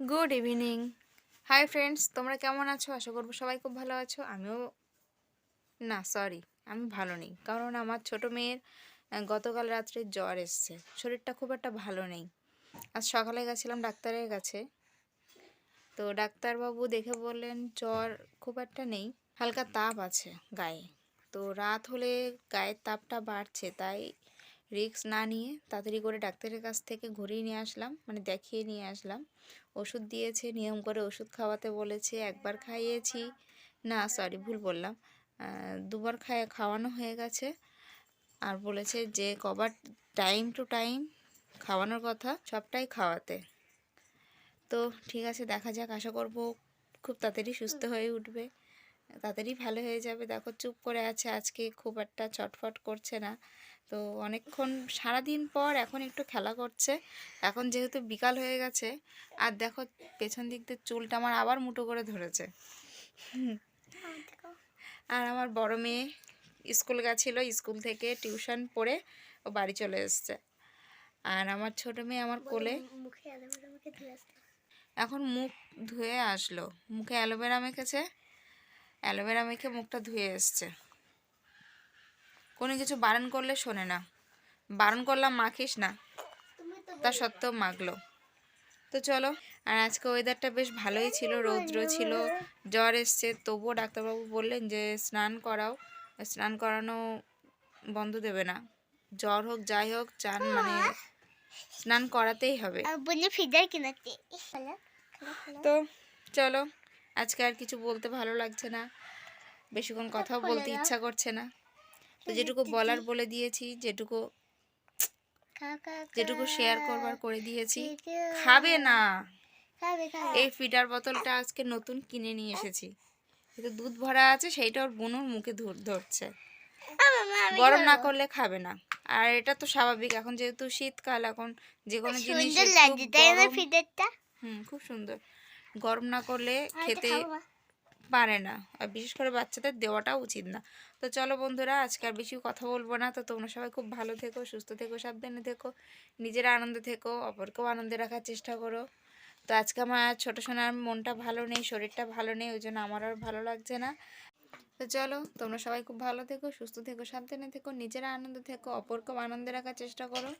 Good evening hi friends তোমরা কেমন আছো? আশা করব সবাই খুব ভালো আছো। আমিও না সরি আমি ভালো নেই। কারণ আমার ছোট মেয়ের গতকাল রাত্রে জ্বর এসছে। শরীরটা খুব একটা ভালো নেই। আজ সকালে গেছিলাম ডাক্তারের কাছে। তো ডাক্তারবাবু দেখে বললেন, জ্বর খুব একটা নেই, হালকা তাপ আছে গায়ে। তো রাত হলে গায়ের তাপটা বাড়ছে, তাই রিস্ক না নিয়ে তাড়াতাড়ি করে ডাক্তারের কাছ থেকে ঘুরিয়ে নিয়ে আসলাম মানে দেখিয়ে নিয়ে আসলাম। ওষুধ দিয়েছে নিয়ম করে ওষুধ খাওয়াতে বলেছে একবার খাইয়েছি। না সরি ভুল বললাম। দুবার খায় খাওয়ানো হয়ে গেছে। আর বলেছে যে কবার টাইম টু টাইম খাওয়ানোর কথা সবটাই খাওয়াতে। তো ঠিক আছে দেখা যাক আশা করব খুব তাড়াতাড়ি সুস্থ হয়ে উঠবে। তাড়াতাড়ি ভালো হয়ে যাবে। দেখো চুপ করে আছে আজকে খুব একটা চটফট করছে না। তো অনেকক্ষণ সারাদিন পর এখন একটু খেলা করছে। এখন যেহেতু বিকাল হয়ে গেছে আর দেখো পেছন দিক দিয়ে চুলটা আমার আবার মুটো করে ধরেছে। আর আমার বড় মেয়ে স্কুল গেছিল স্কুল থেকে টিউশন পড়ে ও বাড়ি চলে এসছে। আর আমার ছোট মেয়ে আমার কোলে এখন মুখ ধুয়ে আসলো। মুখে অ্যালোভেরা মেখেছে অ্যালোভেরা মেখে মুখটা ধুয়ে এসছে। কোনো কিছু বারণ করলে শোনে না। বারণ করলাম মাখিস না। তা সত্ত্বেও মাখলো। তো চলো আর আজকে ওয়েদারটা বেশ ভালোই ছিল রৌদ্র ছিল জ্বর এসছে। তবুও ডাক্তারবাবু বললেন যে স্নান করাও স্নান করানো বন্ধ দেবে না। জ্বর হোক যাই হোক চান মানে স্নান করাতেই হবে। তো চলো আজকে আর কিছু বলতে ভালো লাগছে না। বেশিক্ষণ কথাও বলতে ইচ্ছা করছে না। তো যেটুকু বলার বলে দিয়েছি যেটুকু যেটুকু শেয়ার করবার করে দিয়েছি খাবে না। এই ফিটার বোতলটা আজকে নতুন কিনে নিয়ে এসেছি। এতে দুধ ভরা আছে সেইটা ওর বোনুর মুখে ধর- ধরছে। গরম না করলে খাবে না। আর এটা তো স্বাভাবিক এখন যেহেতু শীতকাল এখন যে কোনো জিনিস হুম খুব সুন্দর। গরম না করলে খেতে। পারে না। আর বিশেষ করে বাচ্চাদের দেওয়াটাও উচিত না। তো চলো বন্ধুরা, আজকে আর বেশি কথা বলব না। তো তোমরা সবাই খুব ভালো থেকো, সুস্থ থেকো, সাবধানে থেকো, নিজেরা আনন্দে থেকো, অপরকেও আনন্দে রাখার চেষ্টা করো। তো আজকে আমার ছোটো সোনার মনটা ভালো নেই, শরীরটা ভালো নেই, ওই জন্য আমার আর ভালো লাগছে না। তো চলো, তোমরা সবাই খুব ভালো থেকো, সুস্থ থেকো, সাবধানে থেকো, নিজেরা আনন্দ থেকো, অপরকেও আনন্দে রাখার চেষ্টা করো।